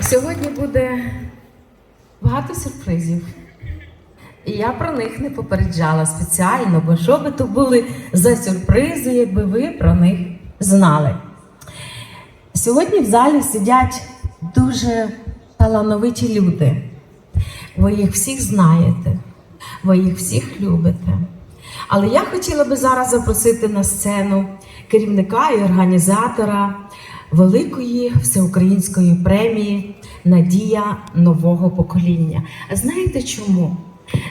Сьогодні буде багато сюрпризів. І я про них не попереджала спеціально, бо що би то були за сюрпризи, якби ви про них знали. Сьогодні в залі сидять дуже талановиті люди. Ви їх всіх знаєте, ви їх всіх любите. Але я хотіла би зараз запросити на сцену керівника і організатора великої всеукраїнської премії Надія нового покоління. Знаєте чому?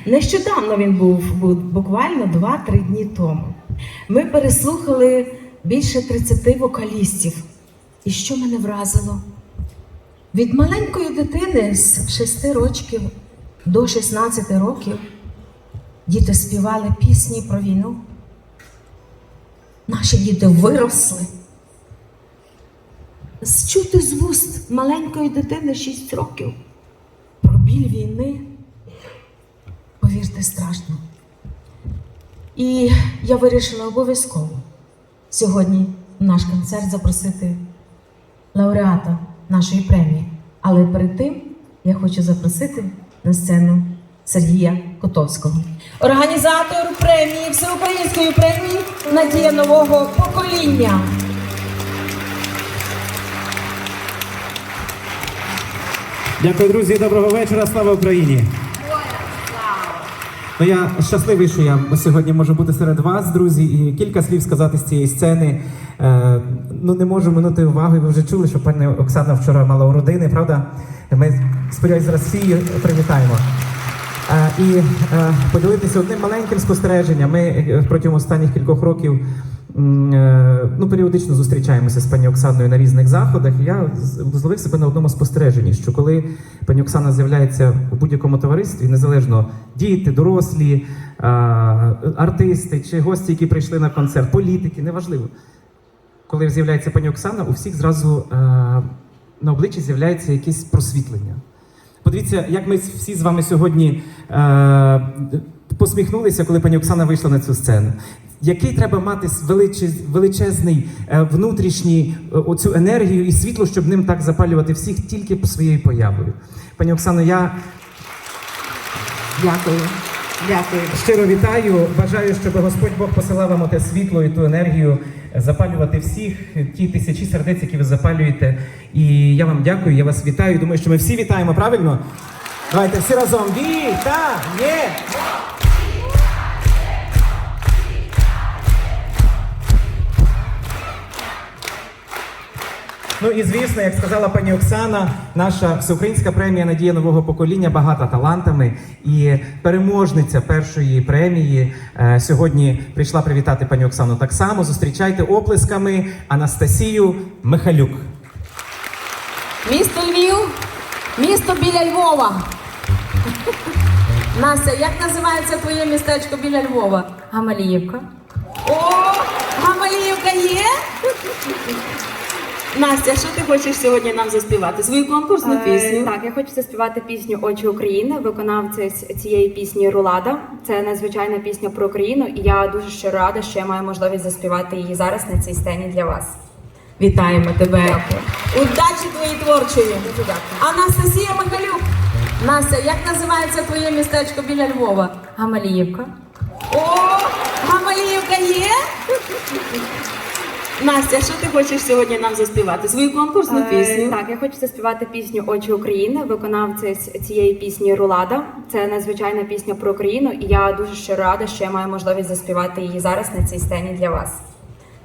Нещодавно він був буквально 2-3 дні тому. Ми переслухали більше 30 вокалістів. І що мене вразило? Від маленької дитини з 6 років до 16 років діти співали пісні про війну. Наші діти виросли. Чути з вуст маленької дитини 6 років про біль війни. Повірте, страшно. І я вирішила обов'язково сьогодні в наш концерт запросити лауреата нашої премії. Але перед тим я хочу запросити на сцену Сергія Котовського, організатор премії, всеукраїнської премії Надія нового покоління. Дякую, друзі. Доброго вечора. Слава Україні! Ну, я щасливий, що я сьогодні можу бути серед вас, друзі, і кілька слів сказати з цієї сцени. Е, ну не можу минути уваги. Ви вже чули, що пані Оксана вчора мала у родини, правда? Ми сподіваюся, зараз всі привітаємо. І е, поділитися одним маленьким спостереженням. Ми е, протягом останніх кількох років е, ну, періодично зустрічаємося з пані Оксаною на різних заходах. Я зловив себе на одному спостереженні, що коли пані Оксана з'являється у будь-якому товаристві, незалежно діти, дорослі, артисти чи гості, які прийшли на концерт, політики, неважливо. Коли з'являється пані Оксана, у всіх зразу на обличчі з'являється якесь просвітлення. Подивіться, як ми всі з вами сьогодні е, посміхнулися, коли пані Оксана вийшла на цю сцену. Який треба мати величез- величезний е, внутрішній е, оцю енергію і світло, щоб ним так запалювати всіх тільки своєю появою. Пані Оксано, я Дякую. Дякую. щиро вітаю. Бажаю, щоб Господь Бог посилав вам те світло і ту енергію запалювати всіх, ті тисячі сердець, які ви запалюєте. І я вам дякую, я вас вітаю. Думаю, що ми всі вітаємо, правильно? Давайте всі разом. Вітає! Ну і звісно, як сказала пані Оксана, наша всеукраїнська премія Надія нового покоління багата талантами. І переможниця першої премії е, сьогодні прийшла привітати пані Оксану так само. Зустрічайте оплесками Анастасію Михалюк. Місто Львів, місто біля Львова. Настя, як називається твоє містечко біля Львова? Гамаліївка. О, Гамаліївка є? Настя, що ти хочеш сьогодні нам заспівати? Свою конкурсну Е, пісню? Так, я хочу заспівати пісню Очі України. Виконавця цієї пісні Рулада. Це надзвичайна пісня про Україну, і я дуже щиро рада, що я маю можливість заспівати її зараз на цій сцені для вас. Вітаємо тебе. Удачі твоїй творчої. Дуже дякую. Анастасія Михалюк. Настя, як називається твоє містечко біля Львова? Гамаліївка. О, Гамаліївка є? Настя, що ти хочеш сьогодні нам заспівати? Свою конкурсну Е, пісню? Так, я хочу заспівати пісню Очі України. Виконавця цієї пісні Рулада. Це надзвичайна пісня про Україну, і я дуже щиро рада, що я маю можливість заспівати її зараз на цій сцені для вас.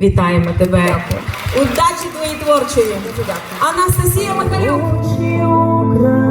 Вітаємо тебе. Дякую. Удачі твоїй творчої. Дуже дякую. Анастасія України